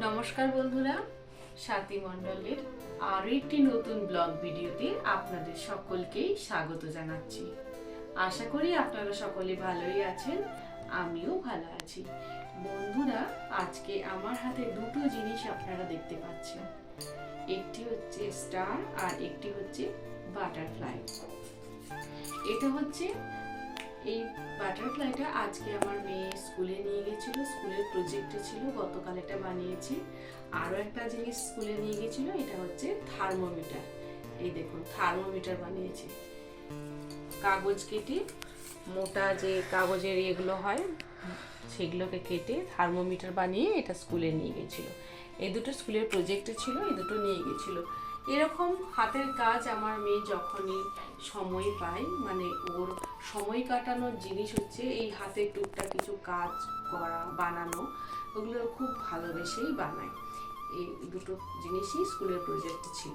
নমস্কার বন্ধুরা স্বাতি মণ্ডলের আরও একটি নতুন ব্লগ ভিডিওতে আপনাদের সকলকেই স্বাগত জানাচ্ছি। আশা করি আপনারা সকলে ভালোই আছেন, আমিও ভালো আছি। বন্ধুরা, আজকে আমার হাতে দুটো জিনিস আপনারা দেখতে পাচ্ছেন। একটি হচ্ছে স্টার আর একটি হচ্ছে বাটারফ্লাই। এটা হচ্ছে এই বাটারফ্লাইটা আজকে আমার মেয়ে স্কুলে নিয়ে গেছিল, স্কুলের প্রজেক্টে ছিল, গতকাল এটা বানিয়েছি। আরও একটা জিনিস স্কুলে নিয়ে গেছিল, এটা হচ্ছে থার্মোমিটার এই দেখুন থার্মোমিটার বানিয়েছি। কাগজ কেটে, মোটা যে কাগজের এগুলো হয়, সেগুলোকে কেটে থার্মোমিটার বানিয়ে এটা স্কুলে নিয়ে গেছিল। এই দুটো স্কুলের প্রজেক্টে ছিল, এই দুটো নিয়ে গেছিল। এরকম হাতের কাজ আমার মেয়ে যখনই সময় পায় মানে ওর সময় কাটানোর জিনিস হচ্ছে এই হাতের টুকটা কিছু কাজ করা, বানানো, ওগুলো খুব ভালোবেসেই বানায়। এই দুটো জিনিসই স্কুলের প্রজেক্ট ছিল।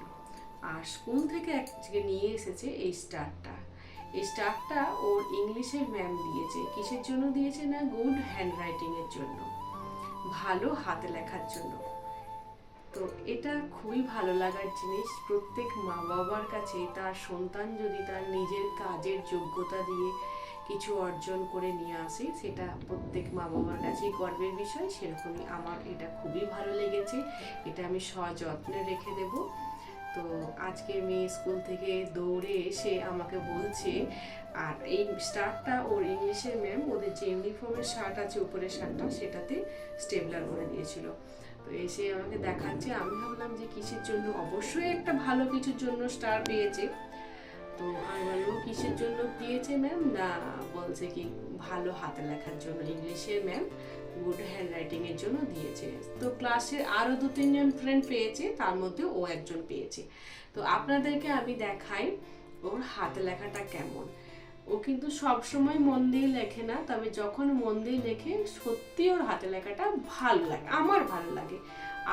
আর স্কুল থেকে আজকে নিয়ে এসেছে এই স্টারটা। এই স্টারটা ওর ইংলিশের ম্যাম দিয়েছে। কিসের জন্য দিয়েছে না? গুড হ্যান্ডরাইটিংয়ের জন্য। ভালো হাতে লেখার জন্য। তো এটা খুবই ভালো লাগার জিনিস। প্রত্যেক মা বাবার কাছে তার সন্তান যদি তার নিজের কাজের যোগ্যতা দিয়ে কিছু অর্জন করে নিয়ে আসে, সেটা প্রত্যেক মা বাবার কাছেই গর্বের বিষয়। সেরকমই আমার এটা খুবই ভালো লেগেছে। এটা আমি সযত্নে রেখে দেব। তো আজকে মেয়ে স্কুল থেকে দৌড়ে এসে আমাকে বলছে, আর এই স্টারটা ওর ইংলিশের ম্যাম, ওদের যে ইউনিফর্মের শার্ট আছে, উপরের শার্টটা, সেটাতে স্টেবলার করে দিয়েছিল। তো এসে আমাকে দেখাচ্ছে। আমি ভাবলাম যে কিসের জন্য? অবশ্যই একটা ভালো কিছুর জন্য স্টার পেয়েছে। তো আমি বলব কিসের জন্য দিয়েছে ম্যাম না, বলছে কি ভালো হাতে লেখার জন্য, ইংলিশের ম্যাম গুড হ্যান্ড রাইটিং এর জন্য দিয়েছে। তো ক্লাসের আরও দু তিনজন ফ্রেন্ড পেয়েছে, তার মধ্যে ও একজন পেয়েছে। তো আপনাদেরকে আমি দেখাই ওর হাতে লেখাটা কেমন। ও কিন্তু সব সময় মন দিয়ে লেখে না, তবে যখন মন দিয়ে লেখে, সত্যি ওর হাতে লেখাটা ভালো লাগে, আমার ভালো লাগে।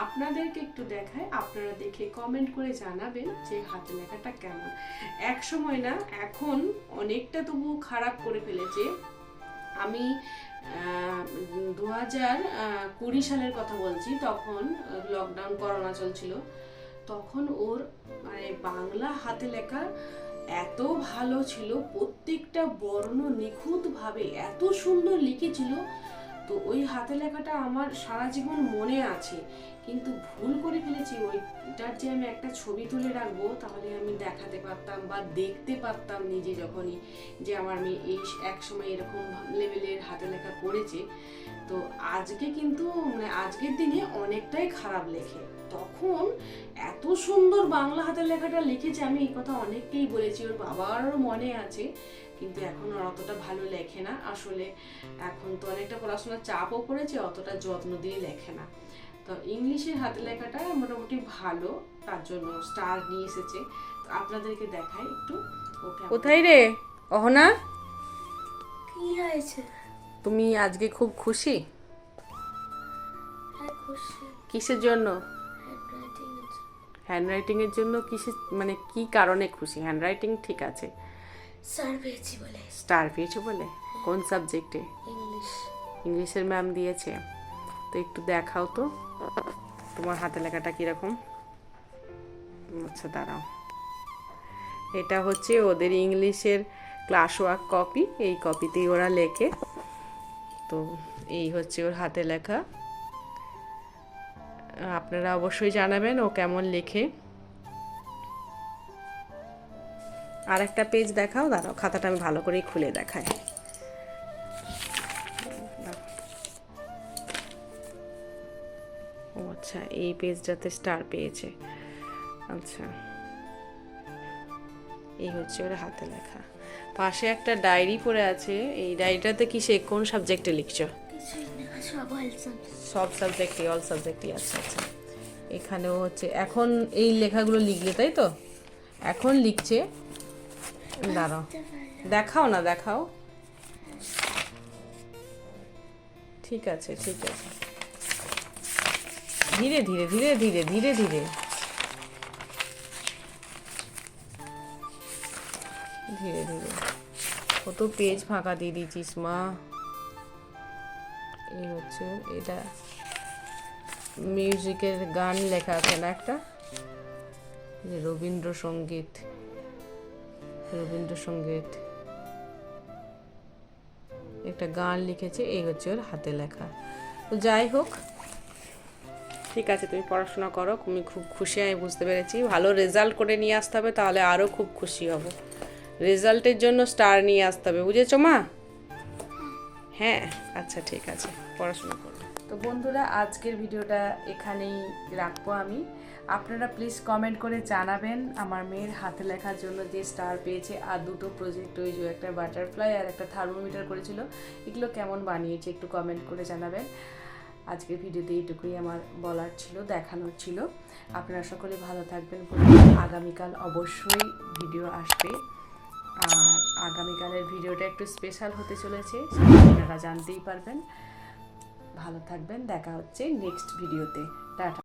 আপনাদেরকে একটু দেখায়, আপনারা দেখে কমেন্ট করে জানাবেন যে হাতে লেখাটা কেমন। এক সময় না, এখন অনেকটা তবু খারাপ করে ফেলেছে। আমি দু হাজার কুড়ি সালের কথা বলছি, তখন লকডাউন করোনা চলছিল। তখন ওর মানে বাংলা হাতে লেখা এত ভালো ছিল, প্রত্যেকটা বর্ণ নিখুঁতভাবে এত সুন্দর লিখেছিল। তো ওই হাতে লেখাটা আমার সারা জীবন মনে আছে। কিন্তু ভুল করে ফেলেছি ওইটার যে আমি একটা ছবি তুলে রাখব, তাহলে আমি দেখাতে পারতাম বা দেখতে পারতাম নিজে যখনই যে আমার মেয়ে এই এক সময় এরকম লেভেলের হাতে লেখা করেছে। তো আজকে কিন্তু মানে আজকের দিনে অনেকটাই খারাপ লেখে। তখন এত সুন্দর বাংলা হাতের লেখাটা লিখেছে, আমি এই কথা অনেককেই বলেছি, ওর বাবারও মনে আছে, কিন্তু এখন আর অতটা ভালো লেখে না। আসলে এখন তো অনেকটা পড়াশোনার চাপও পড়েছে, অতটা যত্ন দিয়ে লেখে না। তো ইংলিশের হাতে লেখাটা মোটামুটি ভালো তার জন্য স্টার নিয়ে এসেছে। তো আপনাদেরকে দেখাই একটু কোথায় রে? অহনা? কি হয়েছে? তুমি আজকে খুব খুশি? হ্যাঁ কিসের জন্য? হ্যান্ডরাইটিং এর জন্য কিসের মানে কি কারণে খুশি? হ্যান্ডরাইটিং ঠিক আছে। স্যার পেয়েছি বলে। স্টার পেয়েছ বলে? কোন সাবজেক্টে ইংলিশ ইংলিশের ম্যাম দিয়েছে। তো একটু দেখাও তো। তোমার হাতে লেখাটা কীরকম? আচ্ছা দাঁড়াও। এটা হচ্ছে ওদের ইংলিশের ক্লাস ওয়ার্ক কপি এই কপিতেই ওরা লেখে। তো এই হচ্ছে ওর হাতে লেখা। আপনারা অবশ্যই জানাবেন ও কেমন লেখে। আর একটা পেজ দেখাও, দাঁড়াও, খাতাটা আমি ভালো করেই খুলে দেখাই। আচ্ছা এই পেজটাতে স্টার পেয়েছে। আচ্ছা। এই হচ্ছে ওর হাতে লেখা। পাশে একটা ডায়েরি পড়ে আছে। এই ডায়েরিটাতে কি সে কোন সাবজেক্টে লিখছো? সব সব সাবজেক্টই অল সাবজেক্টই আচ্ছা আচ্ছা। এখানেও হচ্ছে এখন এই লেখাগুলো লিখলে তাই তো? এখন লিখছে। দাঁড়াও। দেখাও না দেখাও। ঠিক আছে ঠিক আছে। ধীরে ধীরে ধীরে ধীরে ধীরে ধীরে। ধীরে ধীরে। কত পেজ ফাঁকা দিয়ে দিয়েছিস, মা। এই হচ্ছে, এটা মিউজিকের গান লেখা আছে না একটা? যে রবীন্দ্রসঙ্গীত। রবীন্দ্রসঙ্গীত। একটা গান লিখেছে, এই হচ্ছে ওর হাতে লেখা। তো যাই হোক ঠিক আছে, তুমি পড়াশোনা করো তুমি খুব খুশি, আমি বুঝতে পেরেছি। ভালো রেজাল্ট করে নিয়ে আসতে হবে, তাহলে আরও খুব খুশি হব। রেজাল্টের জন্য স্টার নিয়ে আসতে হবে, বুঝেছ মা? হ্যাঁ আচ্ছা ঠিক আছে, পড়াশোনা করো। তো বন্ধুরা, আজকের ভিডিওটা এখানেই রাখব আমি। আপনারা প্লিজ কমেন্ট করে জানাবেন আমার মেয়ের হাতে লেখার জন্য যে স্টার পেয়েছে। আর দুটো প্রজেক্ট ওই একটা বাটারফ্লাই আর একটা থার্মোমিটার করেছিল। এগুলো কেমন বানিয়েছে একটু কমেন্ট করে জানাবেন। আজকের ভিডিওতে এইটুকুই আমার বলার ছিল, দেখানোর ছিল। আপনারা সকলে ভালো থাকবেন। আগামীকাল অবশ্যই ভিডিও আসবে। আর আগামীকালের ভিডিওটা একটু স্পেশাল হতে চলেছে আপনারা জানতেই পারবেন। ভালো থাকবেন, দেখা হচ্ছে নেক্সট ভিডিওতে টাটা।